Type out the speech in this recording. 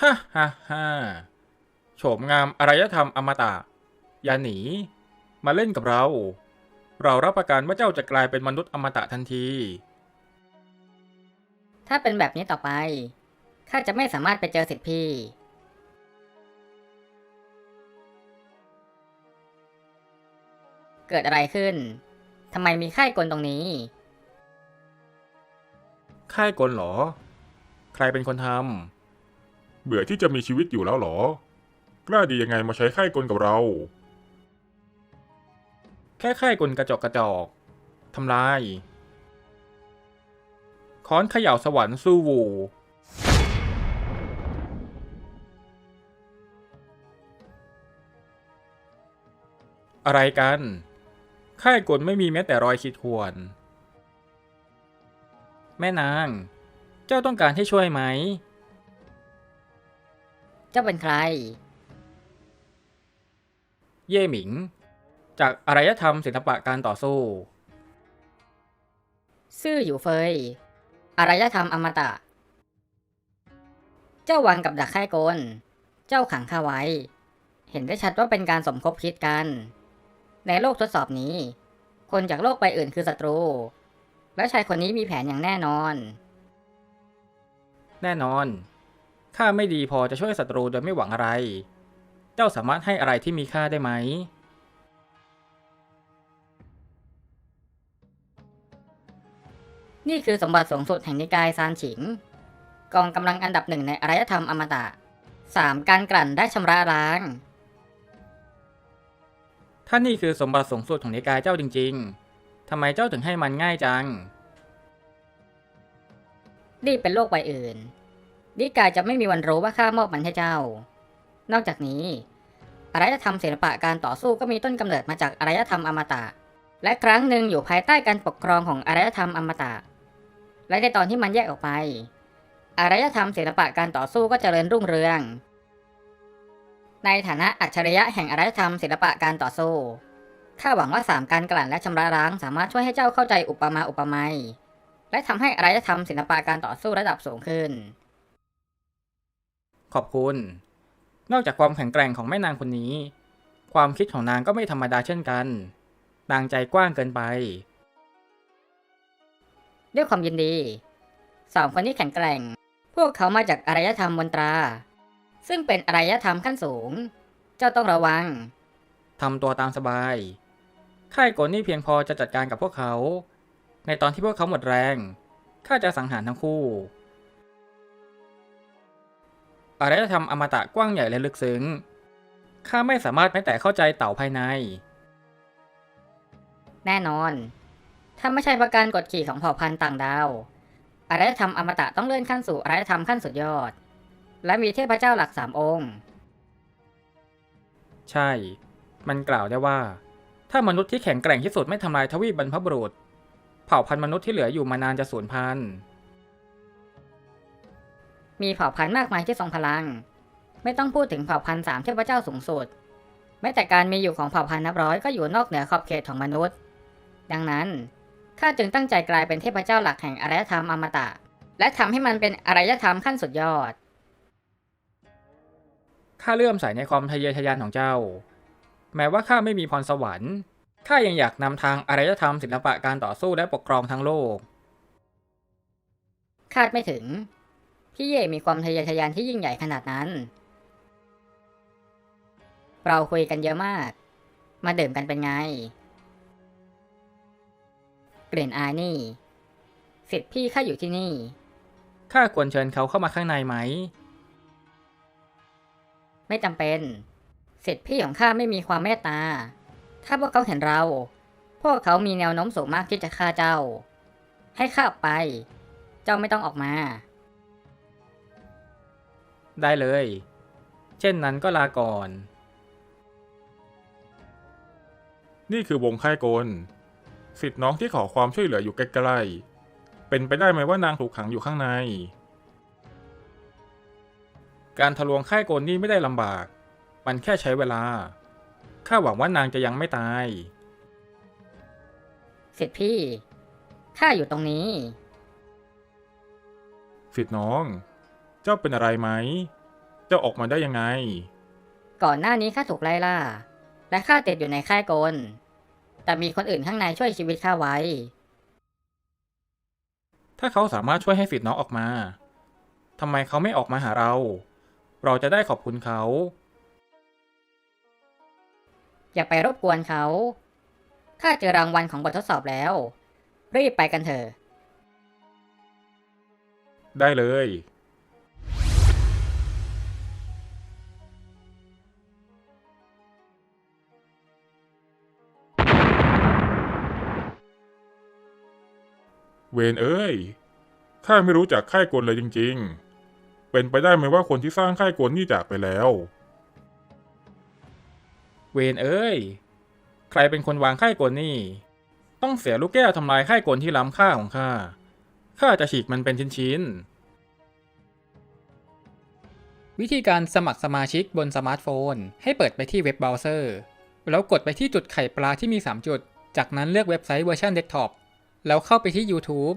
ฮ่าฮ่าฮ่าโฉมงามอารยธรรมอมตะ อย่าหนี มาเล่นกับเรา เรารับประกันว่าเจ้าจะกลายเป็นมนุษย์อมตะทันที ถ้าเป็นแบบนี้ต่อไป ข้าจะไม่สามารถไปเจอสิทธิพี่ เกิดอะไรขึ้น ทำไมมีค่ายกลตรงนี้ ค่ายกลเหรอ ใครเป็นคนทำ เบื่อที่จะมีชีวิตอยู่แล้วเหรอ กล้าดียังไงมาใช้ค่ายกลกับเรา แค่ค่ายกลกระจอกกระจอกทำลาย ค้อนเขย่าสวรรค์สู้วูอะไรกัน ค่ายกลไม่มีแม้แต่รอยขีดข่วน แม่นาง เจ้าต้องการให้ช่วยไหม เจ้าเป็นใคร เย่หมิง จากอารยธรรมศิลปะการต่อสู้ ซื่ออยู่เฟย อารยธรรมอมตะ เจ้าวางกับดักค่ายกลเจ้าขังข้าไว้ เห็นได้ชัดว่าเป็นการสมคบคิดกัน ในโลกทดสอบนี้ คนจากโลกใบอื่นคือศัตรู และชายคนนี้มีแผนอย่างแน่นอน แน่นอน ข้าไม่ดีพอจะช่วยศัตรูโดยไม่หวังอะไร เจ้าสามารถให้อะไรที่มีค่าได้ไหม นี่คือสมบัติสูงสุดแห่งนิกายซานฉิง กองกำลังอันดับหนึ่งในอารยธรรมอมตะสามการกลั่นได้ชำระล้างถ้านี่คือสมบัติสูงสุดของนิกายเจ้าจริง ๆ ทำไมเจ้าถึงให้มันง่ายจัง นี่เป็นโลกใบอื่น นิกายจะไม่มีวันรู้ว่าข้ามอบมันให้เจ้า นอกจากนี้อารยธรรมศิลปะการต่อสู้ก็มีต้นกำเนิดมาจากอารยธรรมอมตะ และครั้งหนึ่งอยู่ภายใต้การปกครองของอารยธรรมอมตะ และในตอนที่มันแยกออกไป อารยธรรมศิลปะการต่อสู้ก็เจริญรุ่งเรือง ในฐานะอัจฉริยะแห่งอารยธรรมศิลปะการต่อสู้ ข้าหวังว่าสามการกลั่นและชำระล้างสามารถช่วยให้เจ้าเข้าใจอุปมาอุปไมยและทำให้อารยธรรมศิลปะการต่อสู้ระดับสูงขึ้น ขอบคุณ นอกจากความแข็งแกร่งของแม่นางคนนี้ ความคิดของนางก็ไม่ธรรมดาเช่นกัน นางใจกว้างเกินไป ด้วยความยินดีสองคนนี้แข็งแกร่ง พวกเขามาจากอารยธรรมมนตรา ซึ่งเป็นอารยธรรมขั้นสูง เจ้าต้องระวังทำตัวตามสบาย ค่ายกลนี่เพียงพอจะจัดการกับพวกเขา ในตอนที่พวกเขาหมดแรง ข้าจะสังหารทั้งคู่ อารยธรรมอมตะกว้างใหญ่และลึกซึ้ง ข้าไม่สามารถแม้แต่เข้าใจเต่าภายใน แน่นอน ถ้าไม่ใช่ประการกดขี่ของเผ่าพันธุ์ต่างดาว อารยธรรมอมตะต้องเลื่อนขั้นสู่อารยธรรมขั้นสุดยอด และมีเทพเจ้าหลักสามองค์ ใช่ มันกล่าวได้ว่า ถ้ามนุษย์ที่แข็งแกร่งที่สุดไม่ทำลายทวีปบรรพบุรุษ เผ่าพันธุ์มนุษย์ที่เหลืออยู่มานานจะสูญพันธุ์ มีเผ่าพันธุ์มากมายที่ทรงพลัง ไม่ต้องพูดถึงเผ่าพันธุ์สามเทพเจ้าสูงสุด แม้แต่การมีอยู่ของเผ่าพันธุ์นับร้อยก็อยู่นอกเหนือขอบเขตของมนุษย์ ดังนั้นข้าจึงตั้งใจกลายเป็นเทพเจ้าหลักแห่งอารยธรรมอมตะ และทำให้มันเป็นอารยธรรมขั้นสุดยอดข้าเลื่อมใสในความทะเยอทะยานของเจ้า แม้ว่าข้าไม่มีพรสวรรค์ข้ายังอยากนำทางอารยธรรมศิลปะการต่อสู้และปกครองทั้งโลก คาดไม่ถึง พี่เย่มีความทะเยอทะยานที่ยิ่งใหญ่ขนาดนั้น เราคุยกันเยอะมาก มาดื่มกันเป็นไงกลิ่นอายนี่สิทธิ์พี่ข้าอยู่ที่นี่ ข้าควรเชิญเขาเข้ามาข้างในไหม ไม่จำเป็น สิทธิ์พี่ของข้าไม่มีความเมตตา ถ้าพวกเขาเห็นเรา พวกเขามีแนวโน้มสูงมากที่จะฆ่าเจ้า ให้ข้าออกไป เจ้าไม่ต้องออกมา ได้เลย เช่นนั้นก็ลาก่อน นี่คือวงค่ายกลสิทธิ์น้องที่ขอความช่วยเหลืออยู่ใกล้ๆ เป็นไปได้ไหมว่านางถูกขังอยู่ข้างใน การทะลวงค่ายโกนนี่ไม่ได้ลำบาก มันแค่ใช้เวลา ข้าหวังว่านางจะยังไม่ตาย สิทธิ์พี่ ข้าอยู่ตรงนี้ สิทธิ์น้อง เจ้าเป็นอะไรไหม เจ้าออกมาได้ยังไง ก่อนหน้านี้ข้าถูกไล่ล่า และข้าติดอยู่ในค่ายกล แต่มีคนอื่นข้างในช่วยชีวิตข้าไว้ ถ้าเขาสามารถช่วยให้สิทธิ์น้องออกมา ทำไมเขาไม่ออกมาหาเรา เราจะได้ขอบคุณเขา อย่าไปรบกวนเขา ข้าเจอรางวัลของบททดสอบแล้ว รีบไปกันเถอะ ได้เลย เวนเอ้ย ข้าไม่รู้จักค่ายกลเลยจริง ๆ เป็นไปได้ไหมว่าคนที่สร้างค่ายกลนี่จากไปแล้ว เวนเอ้ย ใครเป็นคนวางค่กลนี่ ต้องเสียลูกแก้วทำลายค่ายกลที่ล้ำค่าของข้า ข้าจะฉีกมันเป็นชิ้นๆ วิธีการสมัครสมาชิกบนสมาร์ทโฟน ให้เปิดไปที่เว็บเบราว์เซอร์ แล้วกดไปที่จุดไข่ปลาที่มี 3 จุด จากนั้นเลือกเว็บไซต์เวอร์ชันเดสก์ท็อป แล้วเข้าไปที่ YouTube